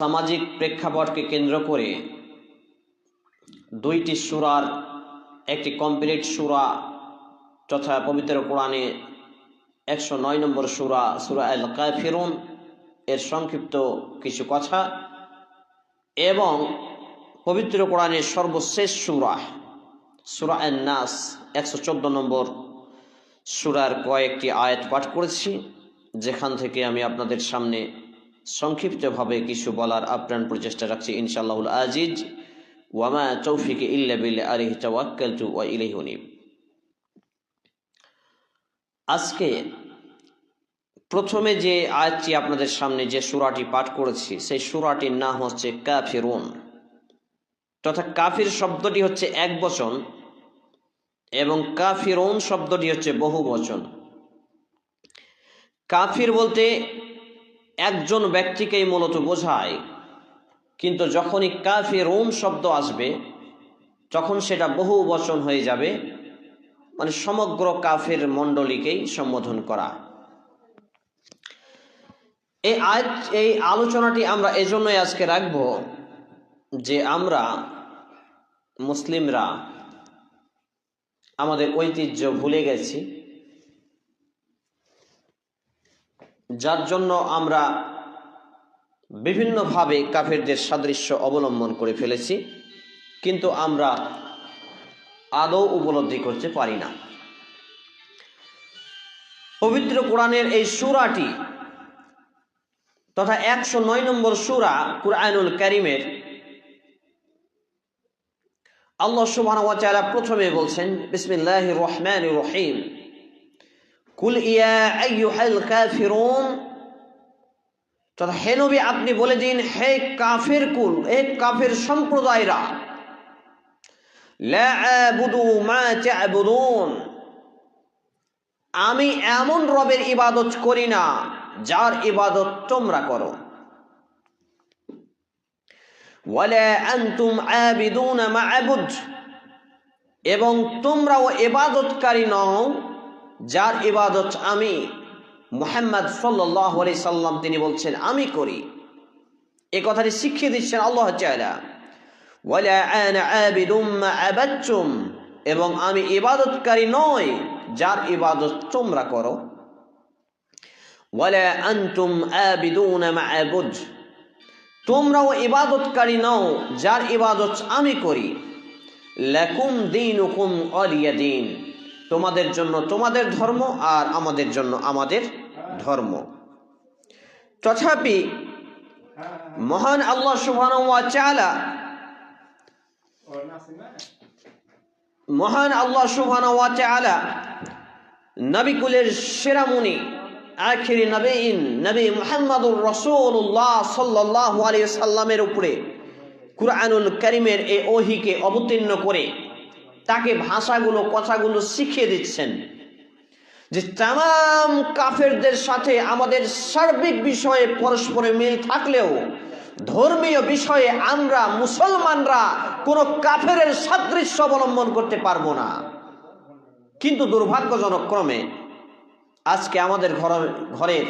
সামাজিক প্রেক্ষাপটকে কেন্দ্র করে দুইটি সুরার, একটি কমপ্লিট সুরা তথা পবিত্র কোরআনে একশো নয় নম্বর সুরা সুরা আল কাফিরুন এর সংক্ষিপ্ত কিছু কথা এবং পবিত্র কোরআনের সর্বশেষ সুরা সুরা আন নাস একশো চোদ্দ নম্বর সুরার কয়েকটি আয়াত পাঠ করেছি, যেখান থেকে আমি আপনাদের সামনে সংক্ষিপ্তভাবে কিছু বলার আপ্রাণ প্রচেষ্টা রাখছি ইনশাআল্লাহুল আজিজ। ওয়ামা তৌফিকে ইল্লা ওয়া আজকে প্রথমে যে আয়াতটি আপনাদের সামনে যে সূরাটি পাঠ করেছি, সেই সূরাটির নাম হচ্ছে কাফিরুন। তথা কাফির শব্দটি হচ্ছে এক বচন এবং কাফিরুন শব্দটি হচ্ছে বহু বচন কাফির বলতে একজন ব্যক্তিকেই মূলত বোঝায়। কিন্তু যখনই কাফিরুন শব্দ আসবে, তখন সেটা বহু বচন হয়ে যাবে মানে সমগ্র কাফের মণ্ডলীকেই সম্বোধন করা। এই আজ এই আলোচনাটি আমরা এজন্যই আজকে রাখব যে আমরা মুসলিমরা আমাদের ঐতিহ্য ভুলে গেছি। যার জন্য আমরা বিভিন্নভাবে কাফেরদের সাদৃশ্য অবলম্বন করে ফেলেছি, কিন্তু আমরা আদৌ উপলব্ধি করতে পারি না। পবিত্র কোরআনের এই সুরাটি তথা একশো নয় নম্বর সুরা কুরআনুল করিমের আল্লাহ তাআলা প্রথমে বলছেন, বিসমিল্লাহির রহমানির রহিম। কুল ইয়া আইয়ুহাল কাফিরুন। তথা হে নবী আপনি বলে দিন, হে কাফের কুল, হে কাফের সম্প্রদায়রা, লা আবুদু মা তা'বুদুন। আমি এমন রবের ইবাদত করি না, যার ইবাদত তোমরা করো। ওয়ালা আনতুম আবিদুনা মা আবুদ এবং তোমরাও ইবাদতকারী নও যার ইবাদত আমি মুহাম্মদ সাল্লাহ আলি সাল্লাম তিনি বলছেন, আমি করি। এ কথাটি শিখিয়ে দিচ্ছেন আল্লাহ মা এবং আমি ইবাদতকারী নই, যার ইবাদত তোমরা করো। তোমরাও ইবাদতকারী নও, যার ইবাদত আমি করি। লাকুম দীনুকুম অলিয়া দিন তোমাদের জন্য তোমাদের ধর্ম আর আমাদের জন্য আমাদের ধর্ম। তথাপি মহান আল্লাহ তাআলা মহান আল্লাহ ওয়া তাআলা নবিকুলের সেরামুনি আখিরি নবীন নবী মুহাম্মদুর রসুল্লাহ সাল্লাল্লাহু আলাইহি সাল্লামের উপরে কুরআনুল কারীমের এই ওহিকে অবতীর্ণ করে তাকে ভাষাগুলো, কথাগুলো শিখিয়ে দিচ্ছেন যে তাম কাফেরদের সাথে আমাদের সার্বিক বিষয়ে পরস্পরে মিল থাকলেও, ধর্মীয় বিষয়ে আমরা মুসলমানরা কোনো কাফের সাদৃশ্য অবলম্বন করতে পারব না। কিন্তু দুর্ভাগ্যজনক ক্রমে আজকে আমাদের ঘর ঘরের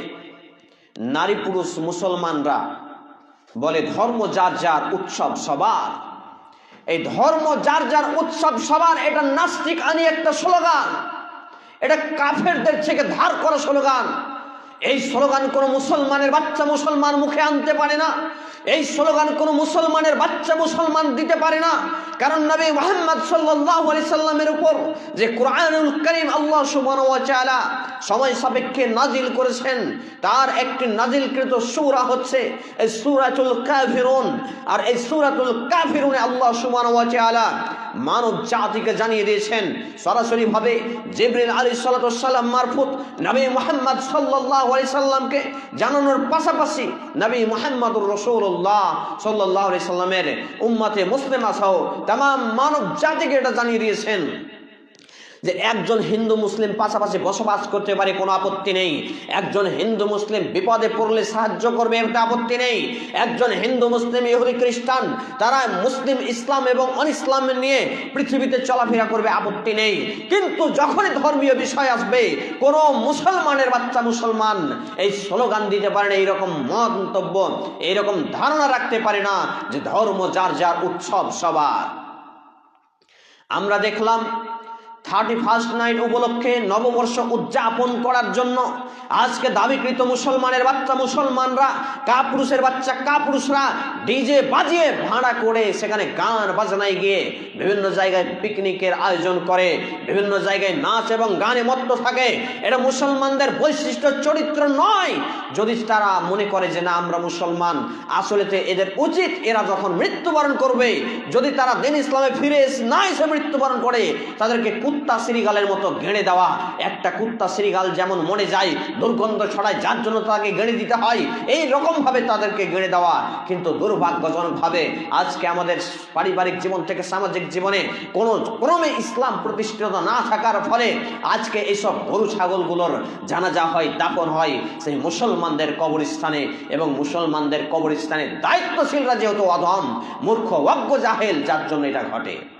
নারী পুরুষ মুসলমানরা বলে ধর্ম যার যার উৎসব সবার। এই ধর্ম যার যার উৎসব সবার, এটা নাস্তিক আনি একটা স্লোগান। এটা কাফেরদের থেকে ধার করা স্লোগান। এই স্লোগান কোনো মুসলমানের বাচ্চা মুসলমান মুখে আনতে পারে না। এই স্লোগান কোনো মুসলমানের বাচ্চা মুসলমান দিতে পারে না। কারণ নবী মোহাম্মদ সাল্লাহ আলি সাল্লামের উপর যে কোরআনুল করিম আল্লাহ সুবানা সময় সাপেক্ষে নাজিল করেছেন, তার একটি নাজিলকৃত সুরা হচ্ছে এই সুরাতুল কাফিরুন। আর এই সুরাতুল কাফিরুনে আল্লাহ সুবানা মানব জাতিকে জানিয়ে দিয়েছেন। সরাসরি ভাবে জেবরিল আলী সাল্লাম মারফুত নবী মোহাম্মদ সাল্লাহ সাল্লামকে জানানোর পাশাপাশি নবী মোহাম্মদ রসৌল্লাহ সাল্লাহ সাল্লামের উম্মাতে মুসলিম আসাও তাম মানব জাতিকে এটা জানিয়ে দিয়েছেন। যে একজন হিন্দু মুসলিম পাশাপাশি বসবাস করতে পারে, কোনো আপত্তি নেই। একজন হিন্দু মুসলিম বিপদে পড়লে সাহায্য করবে এটা আপত্তি নেই। একজন হিন্দু মুসলিম ইহুদি খ্রিস্টান, তারা মুসলিম ইসলাম এবং অন ইসলাম নিয়ে পৃথিবীতে চলাফেরা করবে, আপত্তি নেই। কিন্তু যখনই ধর্মীয় বিষয় আসবে, কোনো মুসলমানের বাচ্চা মুসলমান এই স্লোগান দিতে পারে না, এইরকম মন্তব্য, এইরকম ধারণা রাখতে পারে না যে ধর্ম যার যার উৎসব সবার। আমরা দেখলাম থার্টি ফার্স্ট নাইট উপলক্ষে নববর্ষ উদযাপন করার জন্য আজকে দাবিকৃত মুসলমানের বাচ্চা মুসলমানরা, কাপুরুষের বাচ্চা কাপুরুষরা ডিজে বাজিয়ে ভাড়া করে সেখানে গান বাজনায় গিয়ে বিভিন্ন জায়গায় পিকনিকের আয়োজন করে, বিভিন্ন জায়গায় নাচ এবং গানে মত্ত থাকে। এটা মুসলমানদের বৈশিষ্ট্য, চরিত্র নয়। যদি তারা মনে করে যে না, আমরা মুসলমান আসলেতে এদের উচিত এরা যখন মৃত্যুবরণ করবে। যদি তারা দিন ইসলামে ফিরে না এসে মৃত্যুবরণ করে, তাদেরকে কুত্তা শ্রীগালের মতো গেড়ে দেওয়া। একটা কুত্তা শ্রীগাল যেমন মরে যায়, দুর্গন্ধ ছড়ায়, যার জন্য তাকে গেড়ে দিতে হয়, এই রকমভাবে তাদেরকে গেড়ে দেওয়া। কিন্তু দুর্ভাগ্যজনকভাবে আজকে আমাদের পারিবারিক জীবন থেকে সামাজিক জীবনে কোনো ক্রমে ইসলাম প্রতিষ্ঠিত না থাকার ফলে আজকে এইসব গরু ছাগলগুলোর জানাজা হয় দাপন হয়। সেই মুসলমানদের কবরস্থানে এবং মুসলমানদের কবরস্থানে দায়িত্বশীলরা যেহেতু অধম, মূর্খ, অজ্ঞ জাহেল, যার জন্য এটা ঘটে।